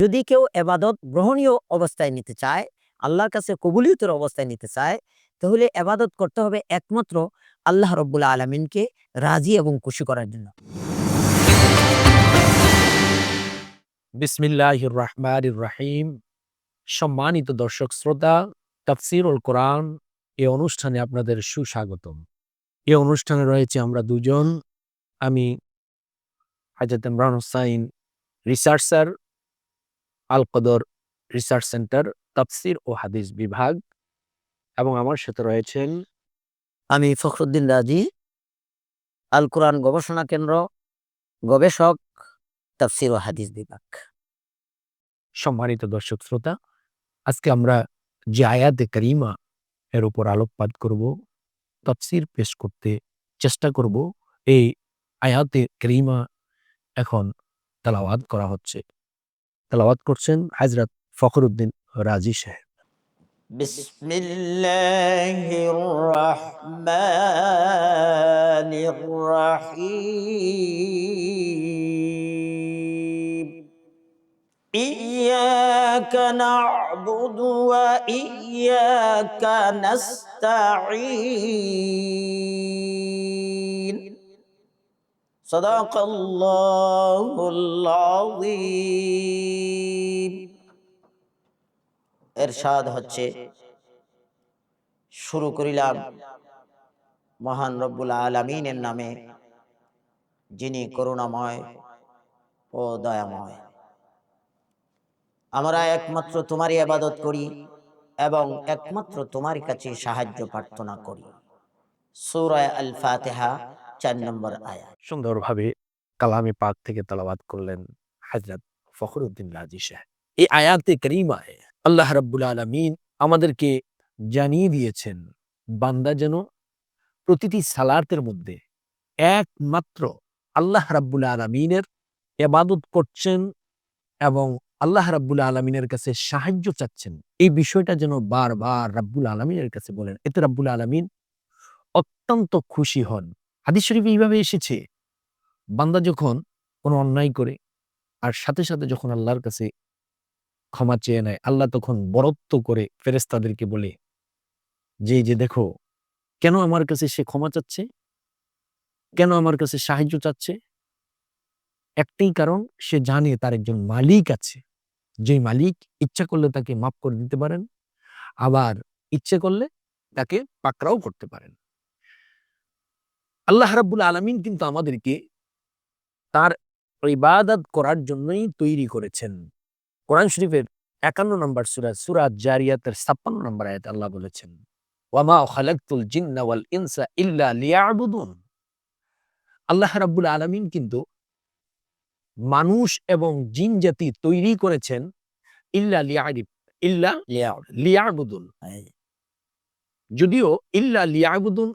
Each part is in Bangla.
যদি কেউ এবাদত গ্রহণীয় অবস্থায় নিতে চায়, আল্লাহর কাছে কবুলিয়তের অবস্থায় নিতে চায়, তাহলে এবাদত করতে হবে একমাত্র আল্লাহ রব্বুল আলমিনকে রাজি এবং খুশি করার জন্য। বিসমিল্লাহ রহমান রাহিম। সম্মানিত দর্শক শ্রোতা, তাফসিরুল কোরআন এই অনুষ্ঠানে আপনাদের সুস্বাগতম। এই অনুষ্ঠানে রয়েছে আমরা দুজন। আমি হাজরত Imran Hossain, researcher Al Qadr research centre, তাফসির ও হাদিস বিভাগ এবং আমার সাথে রয়েছেন আমি ফখরুদ্দিন রাজি, আল কোরআন গবেষণা কেন্দ্র গবেষক, তাফসির ও হাদিস বিভাগ। সম্মানিত দর্শক শ্রোতা, আজকে আমরা যে আয়াতে করিমা এর উপর আলোকপাত করব, তফসির পেশ করতে চেষ্টা করব, এই আয়াতে করিমা এখন তালাওয়াত করা হচ্ছে। তালাওয়াত করছেন হাজরত ফখরুদ্দিন রাজি সাহেব بسم الله الرحمن الرحيم إياك نعبد وإياك نستعين صدق الله العظيم এরশাদ হচ্ছে শুরু করিলাম মহান রব্বুল আলমিনের নামে যিনি করুণাময় ও দয়াময় আমরা একমাত্র তোমারই আবাদত করি এবং একমাত্র তোমার কাছে সাহায্য প্রার্থনা করি সূরা আল ফাতিহা চার নম্বর আয়াত। সুন্দরভাবে কালামে পাক থেকে তালাবাত করলেন হাজরত ফখরুদ্দিন রাজি সাহেব এই আয়াতে করিমায় আল্লাহ রাব্বুল আলমিন আমাদেরকে জানিয়ে দিয়েছেন বান্দা যেন প্রতিটি সালাতের মধ্যে একমাত্র আল্লাহ রাব্বুল আলমিনের এবাদত করছেন এবং আল্লাহ রাব্বুল আলমিনের কাছে সাহায্য চাচ্ছেন। এই বিষয়টা যেন বারবার রাব্বুল আলমিনের কাছে বলেন। এতে রাব্বুল আলমিন অত্যন্ত খুশি হন। হাদিস শরীফ এইভাবে এসেছে, বান্দা যখন কোনো অন্যায় করে আর সাথে সাথে যখন আল্লাহর কাছে ক্ষমা চেয়ে নেয়, আল্লাহ তখন বরত্ব করে ফেরেস্তাদেরকে বলে যে যে দেখো, কেন আমার কাছে সে ক্ষমা চাচ্ছে? কেন আমার কাছে সাহায্য চাচ্ছে? একটাই কারণ, সে জানে তার একজন মালিক আছে। যে মালিক ইচ্ছা করলে তাকে মাফ করে দিতে পারেন, আবার ইচ্ছে করলে তাকে পাকড়াও করতে পারেন। আল্লাহ রাব্বুল আলমিন কিন্তু আমাদেরকে তার ইবাদত করার জন্যই তৈরি করেছেন। কোরআন শরীফের একান্ন নম্বর সুরা সুরা জারিয়াতের ছাপ্পান্ন নম্বর আয়াত আল্লাহ বলেছেন ওয়ামা খালাকতুল জিন্না ওয়াল ইনসা ইল্লা লিয়াবুদুন। আল্লাহ রাব্বুল আলামিন কিন্তু মানুষ এবং জিন জাতি তৈরি করেছেন ইল্লা লিয়ারিফ ইল্লা লিয়াবুদুন। যদিও ইল্লা লিয়াবুদুন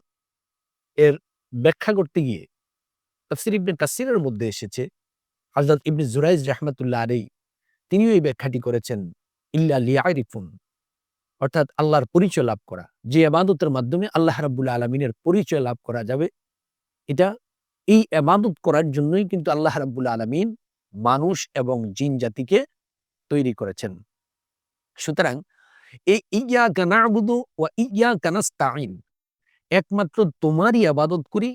এর ব্যাখ্যা করতে গিয়ে তাফসির ইবনে কাসিরের মধ্যে এসেছে। হযরত ইবনে জুরাইজ রাহমাতুল্লাহ আলাইহি, তিনিও এই ব্যাখ্যাটি করেছেন, ইল্লা লিয়ারিফুন অর্থাৎ আল্লাহর পরিচয় লাভ করা। যে আবাদতের মাধ্যমে আল্লাহ রাব্বুল আলমিনের পরিচয় লাভ করা যাবে, এটা এই আবাদত করার জন্যই কিন্তু আল্লাহ রাব্বুল আলমিন মানুষ এবং জিন জাতিকে তৈরি করেছেন। সুতরাং এই ইয়া কানাবুদু ও ইয়া কানাস্তাইন একমাত্র তোমারই আবাদত করি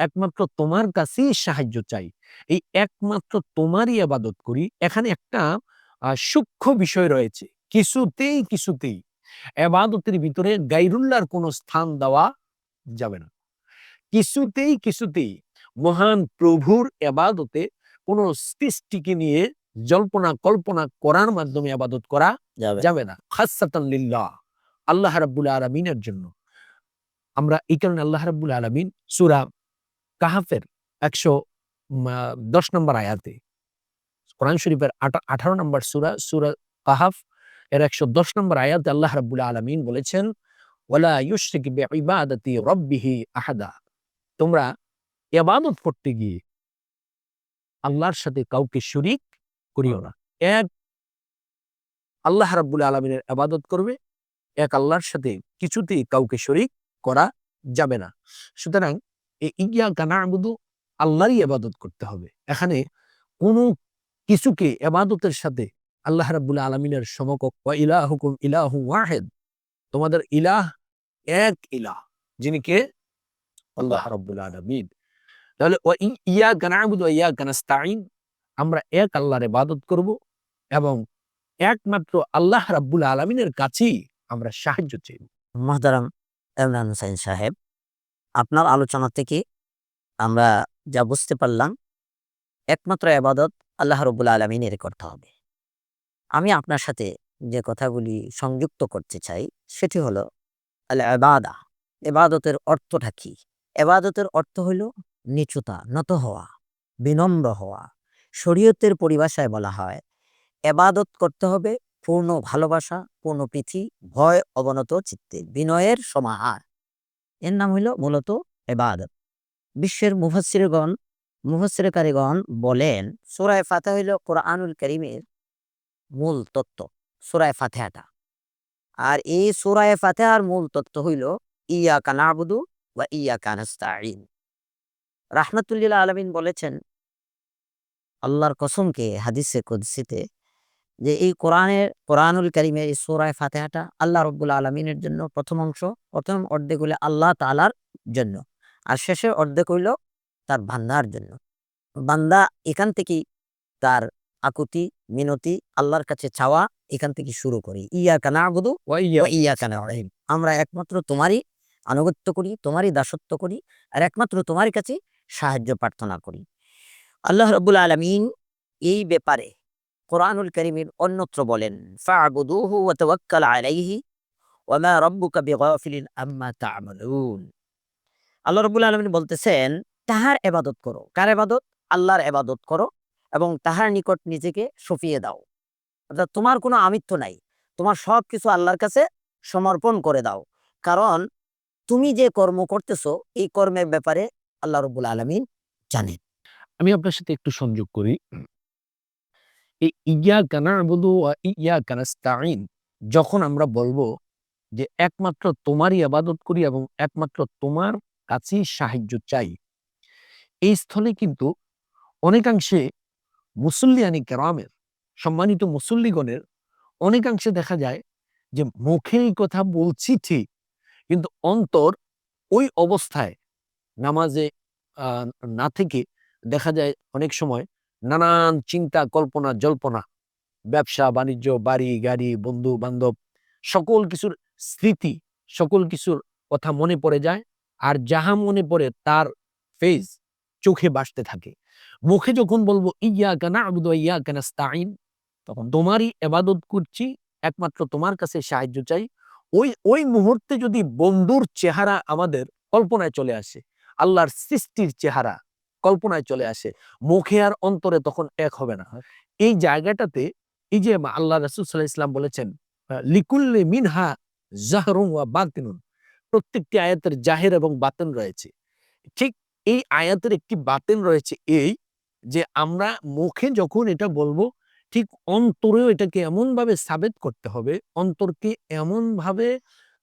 একমাত্র তোমার কাছেই সাহায্য চাই। এই একমাত্র তোমারই আবাদত করি। এখানে একটা সূক্ষ্ম বিষয় রয়েছে। কিছুতেই কিছুতেই এবাদতের ভিতরে গাইরুল্লাহর কোনো স্থান দেওয়া যাবে না। কিছুতেই কিছুতেই মহান প্রভুর এবাদতে কোনো সৃষ্টিকে নিয়ে জল্পনা কল্পনা করার মাধ্যমে আবাদত করা যাবে না। খাসাতান লিল্লাহ আল্লাহ রাব্বুল আলমিনের জন্য। আমরা এই কারণে আল্লাহ রাব্বুল আলমিন সুরা কাহাফের একশো দশ নম্বর আয়াতে, কোরআন শরীফের আঠারো নম্বর সুরা সুরা কাহাফ এর একশো দশ নম্বর আয়াতে আল্লাহ রাবুল আলমিন বলেছেন, ওয়ালা ইউশরিক বিইবাদাতি রব্বিহি আহাদা। তোমরা ইবাদত করতে গিয়ে আল্লাহর সাথে কাউকে শরিক করিও না। এক, আল্লাহ রাব্বুল আলমিনের আবাদত করবে, এক, আল্লাহর সাথে কিছুতেই কাউকে শরিক করা যাবে না। সুতরাং ইয়া কানা আবুদু আল্লাহরই আবাদত করতে হবে। এখানে কোনো কিছুকে এবাদতের সাথে আল্লাহ রাব্বুল আলমিনের সমকক্ষ ওয়া ইলাহুকুম ইলাহু ওয়াহেদ, তোমাদের ইলাহ এক ইলাহ, যিনি কে? আল্লাহ রাব্বুল আলামিন। তাহলে ওয়া ই- ইয়াকা না'বুদু ওয়া আমরা এক আল্লাহর ইবাদত করব এবং একমাত্র আল্লাহ রাব্বুল আলামিনের কাছেই আমরা সাহায্য চাইব। মহতারাম হুসাইন সাহেব। আপনার আলোচনা থেকে আমরা যা বুঝতে পারলাম, একমাত্র আবাদত আল্লাহ রবুল আলমিনের করতে হবে। আমি আপনার সাথে যে কথাগুলি সংযুক্ত করতে চাই, সেটি হলো আল এবাদা এবাদতের অর্থটা কি? এবাদতের অর্থ হলো নিচুতা, নত হওয়া, বিনম্র হওয়া। শরীয়তের পরিভাষায় বলা হয় এবাদত করতে হবে পূর্ণ ভালোবাসা, পূর্ণ প্রীতি, ভয় অবনত চিত্তে, বিনয়ের সমাহার। এর নাম হইল মূলত এবাদত। বিশ্বের মুফাসিরগণ মুফাসিরকারীগণ বলেন সুরায় ফাতে হইল কোরআনুল করিমের মূল তত্ত্ব সুরায় ফাতেহাটা। আর এই সুরায় ফাতেহার মূল তত্ত্ব হইল ইয়া কানাবুদু বা ইয়া কানাস্তাইন রাহমাতুল্লিল আলমিন বলেছেন, আল্লাহর কসমকে হাদিসে কুদসিতে যে এই কোরআনের কোরআনুল করিমের এই সোরায় ফাতেহাটা আল্লাহ রব্বুল আলমিনের জন্য প্রথম অংশ প্রথম অর্ধেক হইলে আল্লাহ তালার জন্য আর শেষের অর্ধেক হইল তার বান্দার জন্য। বান্দা এখান থেকেই তার আকুতি মিনতি আল্লাহর কাছে চাওয়া এখান থেকে শুরু করি। ইয়া কানা ওয়া ইয়া কানা আমরা একমাত্র তোমারই আনুগত্য করি তোমারই দাসত্ব করি আর একমাত্র তোমারই কাছে সাহায্য প্রার্থনা করি। আল্লাহ রব্বুল আলমিন এই ব্যাপারে কোরআনুল করিমের অন্যত্র বলেন, ফা'বুদুহু ওয়া তাওয়াক্কাল আলাইহি ওয়া মা রাব্বুকা বিগাফিলিন আম্মা তা'মালুন। আল্লাহ রাব্বুল আলামিন বলতেছেন, তাহার ইবাদত করো। কার ইবাদত? আল্লাহর ইবাদত করো এবং তাহার নিকট নিজেকে সঁপিয়ে দাও। অর্থাৎ তোমার কোনো আমিত্ব নাই। তোমার সব কিছু আল্লাহর কাছে সমর্পণ করে দাও। কারণ তুমি যে কর্ম করতেছো, এই কর্মের ব্যাপারে আল্লাহ রব্বুল আলামিন জানেন। আমি আপনার সাথে একটু সংযোগ করি। এই ইয়া কানাবুদু ওয়া ইয়া কানাস্তাইন যখন আমরা বলব যে একমাত্র তোমারই আবাদত করি এবং একমাত্র তোমার কাছেই সাহায্য চাই, এই স্থলে কিন্তু অনেকাংশে মুসল্লিয়ানি কেরামের, সম্মানিত মুসল্লিগণের অনেকাংশে দেখা যায় যে মুখে এই কথা বলছি ঠিক, কিন্তু অন্তর ওই অবস্থায় নামাজে না থেকে দেখা যায় অনেক সময় নানান চিন্তা, কল্পনা, জল্পনা, ব্যবসা, বাণিজ্য, বাড়ি, গাড়ি, বন্ধু, বান্ধব, সকল কিছুর স্মৃতি, সকল কিছুর কথা মনে পড়ে যায় আর যাহা মনে পড়ে তার ফেজ চোখে বাসতে থাকে। মুখে যখন বলব ইয়া কানা ইয়া কানা স্তাইন তখন তোমারই এবাদত করছি, একমাত্র তোমার কাছে সাহায্য চাই। ওই ওই মুহূর্তে যদি বন্ধুর চেহারা আমাদের কল্পনায় চলে আসে, আল্লাহর সৃষ্টির চেহারা কল্পনায় চলে আসে। মুখে আর অন্তরে তখন এক হবে না। এই জায়গাটাতে এই যে আল্লাহ রাসূল ইসলাম বলেছেন লিকুল্লি মিনহা জাহরুন ওয়া বাতিনুন। প্রত্যেকটি আয়াতের জাহের এবং বাতেন রয়েছে। ঠিক এই আয়াতের একটি বাতেন রয়েছে এই যে আমরা মুখে যখন এটা বলব ঠিক অন্তরেও এটাকে এমন ভাবে সাবেত করতে হবে অন্তরকে এমন ভাবে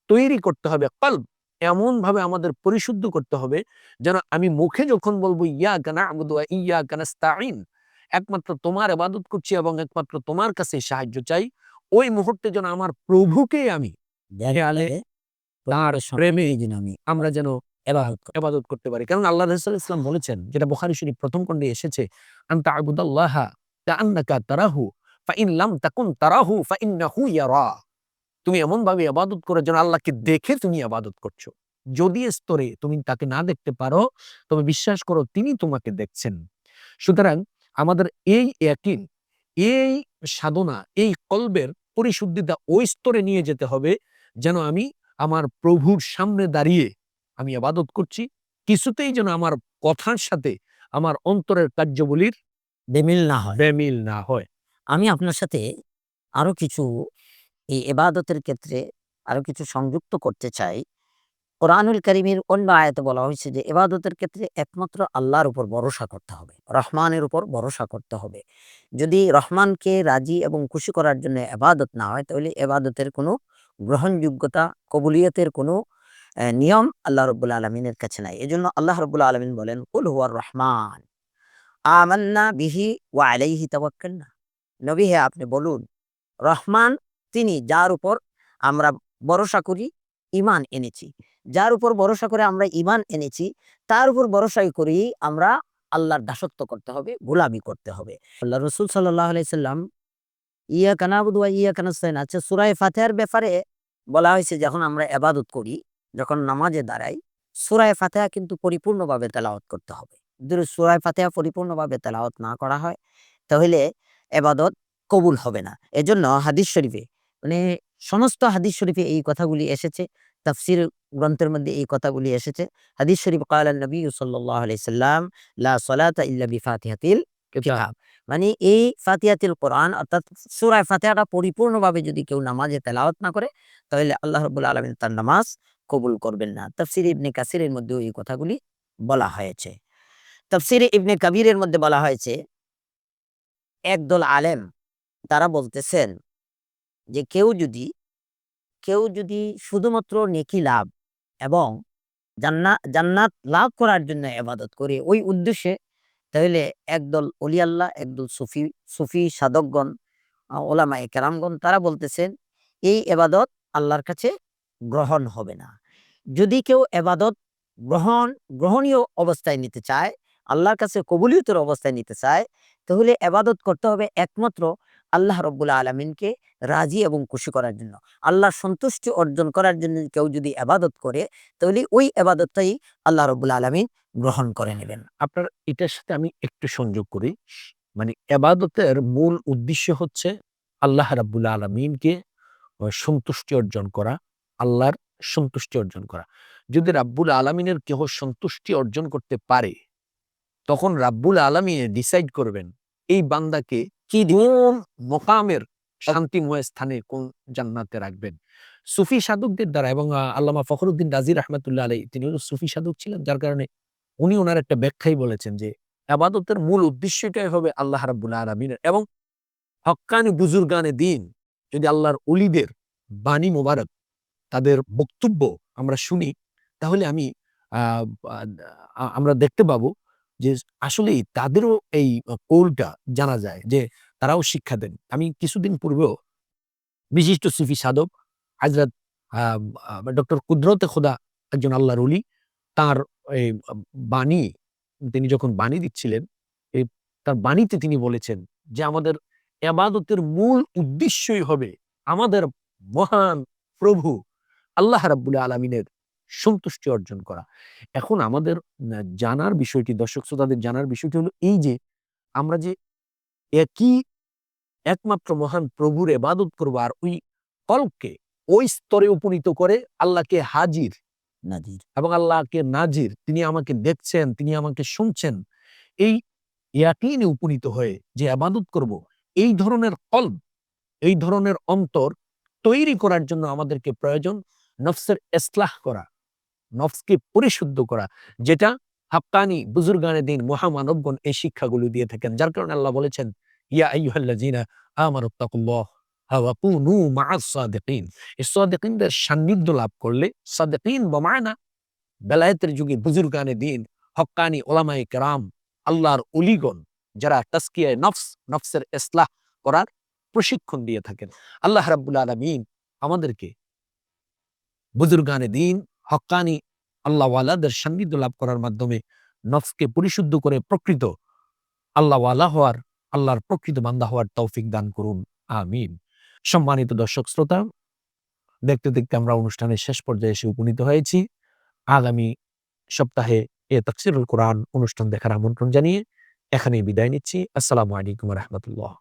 তৈরি করতে হবে কল্ব এমন ভাবে আমাদের পরিশুদ্ধ করতে হবে যেন আমি মুখে যখন বলব ইয়া কানা আবুদু ইয়া কানাস্তাইন একমাত্র তোমার ইবাদত করছি এবং একমাত্র তোমার কাছে সাহায্য চাই ওই মুহূর্তে যেন আমার প্রভুকে আমি তার প্রেমে প্রেমে আমি আমরা যেন এবাদত করতে পারি। কারণ আল্লাহ রাসূল ইসলাম বলেছেন যেটা বুখারী শরীফ প্রথম খণ্ডে এসেছে আনতা আবুদাল্লাহ কাআন্নাকা তারাহু ফাইন লাম তাকুন তারাহু ফাইন্নাহু ইয়ারা। তুমি এমন ভাবে ইবাদত করো যেন আল্লাহকে দেখে তুমি আবাদত করছ। যদি স্তরে তুমি তাকে না দেখতে পারো তবে বিশ্বাস করো তিনি তোমাকে দেখছেন। সুতরাং আমাদের এই ইয়াকিন এই সাধনা এই কলবের পরিশুদ্ধিতা ওই স্তরে নিয়ে যেতে হবে যেন আমি আমার প্রভুর সামনে দাঁড়িয়ে আমি আবাদত করছি। কিছুতেই যেন আমার কথার সাথে আমার অন্তরের কার্যবলীর বেমিল না হয়। বেমিল না হয়। আমি আপনার সাথে আরও কিছু এই এবাদতের ক্ষেত্রে আরও কিছু সংযুক্ত করতে চাই। কোরআনুল করিমের অন্য আয়াতে বলা হয়েছে যে এবাদতের ক্ষেত্রে একমাত্র আল্লাহর উপর ভরসা করতে হবে, রহমানের উপর ভরসা করতে হবে। যদি রহমানকে রাজি এবং খুশি করার জন্য এবাদত না হয়, তাহলে এবাদতের কোনো গ্রহণযোগ্যতা, কবুলিয়তের কোনো নিয়ম আল্লাহ রব্বুল আলমিনের কাছে নাই। এজন্য আল্লাহ রব্বুল আলমিন বলেন, কুল হুয়ার রহমান, আমান্না বিহি ওয়া আলাইহি তাওয়াক্কালনা। নবী হে, আপনি বলুন, রহমান তিনি যার উপর আমরা ভরসা করি ইমান এনেছি। যার উপর ভরসা করে আমরা ইমান এনেছি, তার উপর ভরসাই করি আমরা আল্লাহর দাসত্ব করতে হবে, গোলামি করতে হবে। আল্লাহ রসুল সাল্লাহ আলাইসাল্লাম ইয়া কানাবুদ ইয়া কানাস্তাইন আচ্ছা সুরায় ফাতেহার ব্যাপারে বলা হয়েছে, যখন আমরা এবাদত করি, যখন নামাজে দাঁড়াই, সুরায় ফাতেহা কিন্তু পরিপূর্ণভাবে তেলাওয়াত করতে হবে। যদি সুরায় ফাতেহা পরিপূর্ণভাবে তেলাওয়াত না করা হয়, তাহলে এবাদত কবুল হবে না। এজন্য হাদিস শরীফে মানে সমস্ত হাদিস শরীফে এই কথাগুলি এসেছে তাফসির গ্রন্থের মধ্যে এই কথাগুলি এসেছে। হাদিস শরীফ কালান নবী সাল্লাহ আলাইসাল্লাম লা সলাতা ইল্লা বিফাতিহাতিল কিতাব। মানে এই ফাতিহাতিল কোরআন অর্থাৎ সুরায় ফাতিহাটা পরিপূর্ণভাবে যদি কেউ নামাজে তেলাওয়াত না করে তাহলে আল্লাহ রবুল্লা আলমিন তার নামাজ কবুল করবেন না। তফসির ইবনে কাসিরের মধ্যেও এই কথাগুলি বলা হয়েছে। তফসির ইবনে কাবিরের মধ্যে বলা হয়েছে একদল আলেম তারা বলতেছেন যে কেউ যদি কেউ যদি শুধুমাত্র নেকি লাভ এবং জান্নাত জান্নাত লাভ করার জন্য এবাদত করে ওই উদ্দেশ্যে তাহলে একদল অলি আল্লাহ একদল সুফি সুফি সাধকগণ আহ, ওলামায়ে কেরামগণ তারা বলতেছেন এই এবাদত আল্লাহর কাছে গ্রহণ হবে না। যদি কেউ এবাদত গ্রহণ গ্রহণীয় অবস্থায় নিতে চায় আল্লাহর কাছে কবুলিয়তের অবস্থায় নিতে চায় তাহলে এবাদত করতে হবে একমাত্র আল্লাহ রব্বুল্লা আলমিনকে রাজি এবং খুশি করার জন্য। আল্লাহর সন্তুষ্টি অর্জন করার জন্য কেউ যদি এবাদত করে, তাহলে ওই এবাদতটাই আল্লাহ রব্বুল্লা আলমিন গ্রহণ করে নেবেন। আপনার এটার সাথে আমি একটু সংযোগ করি। মানে এবাদতের মূল উদ্দেশ্য হচ্ছে আল্লাহ রাবুল আলমিনকে সন্তুষ্টি অর্জন করা, আল্লাহর সন্তুষ্টি অর্জন করা। যদি রাব্বুল আলমিনের কেহ সন্তুষ্টি অর্জন করতে পারে, তখন রাব্বুল আলমিনে ডিসাইড করবেন, এই বান্দাকে কি কোন মোকামের শান্তিময় স্থানে কোন জান্নাতে রাখবেন? সুফি সাধকদের দ্বারা এবং আল্লামা ফখরুদ্দিন রাজি রহমতুল্লাহ আলাই তিনি সুফি সাধক ছিলেন যার কারণে উনি ওনার একটা ব্যাখ্যাই বলেছেন যে আবাদতের মূল উদ্দেশ্যটাই হবে আল্লাহ রাব্বুল আলমিনের এবং হক্কানি বুজুর্গানে দিন যদি আল্লাহর অলিদের বাণী মোবারক তাদের বক্তব্য আমরা শুনি তাহলে আমি আমরা দেখতে পাবো যে আসলেই তাদেরও এই কৌলটা জানা যায় যে তারাও শিক্ষা দেন। আমি কিছুদিন পূর্বেও বিশিষ্ট সুফি সাধক হাজরত ডক্টর কুদরতে খোদা একজন আল্লাহ অলি তার এই বাণী, তিনি যখন বাণী দিচ্ছিলেন তার বাণীতে তিনি বলেছেন যে আমাদের এবাদতের মূল উদ্দেশ্যই হবে আমাদের মহান প্রভু আল্লাহ রাব্বুল আলমিনের সন্তুষ্টি অর্জন করা। এখন আমাদের জানার বিষয়টি দর্শক শ্রোতাদের জানার বিষয়টি হলো এই যে আমরা যে একই একমাত্র মহান প্রভুর এবাদত করব আর ওই কলকে ওই স্তরে উপনীত করে আল্লাহকে হাজির নাজির। এবং আল্লাহকে নাজির তিনি আমাকে দেখছেন তিনি আমাকে শুনছেন এই ইয়াকিনে উপনীত হয়ে যে আবাদত করব এই ধরনের কলব এই ধরনের অন্তর তৈরি করার জন্য আমাদেরকে প্রয়োজন নফসের এসলাহ করা নফসকে পরিশুদ্ধ করা, যেটা হাক্কানি বুজুর্গানে দিন মহামানবগণ এই শিক্ষাগুলো দিয়ে থাকেন। যার কারণে আল্লাহ বলেছেন, ইয়া সাদিকিনদের সান্নিধ্য লাভ করলে বেলায়েতের যুগে বুজুর্গানে দিন কেরাম আল্লাহর যারা নফস, নফসের ইসলাহ করার প্রশিক্ষণ দিয়ে থাকেন। আল্লাহ রাব্বুল আলামিন আমাদেরকে বুজুর্গানে দিন হক্কানি আল্লাহওয়ালাদের সান্নিধ্য লাভ করার মাধ্যমে নফসকে পরিশুদ্ধ করে প্রকৃত আল্লাহওয়ালা হওয়ার, আল্লাহর প্রকৃত বান্দা হওয়ার তৌফিক দান করুন। আমিন। সম্মানিত দর্শক শ্রোতা, দেখতে দেখতে আমরা অনুষ্ঠানের শেষ পর্যায়ে এসে উপনীত হয়েছি। আগামী সপ্তাহে এ তফসিরুল কোরআন অনুষ্ঠান দেখার আমন্ত্রণ জানিয়ে এখানেই বিদায় নিচ্ছি। আসসালামু আলাইকুম রহমতুল্লাহ।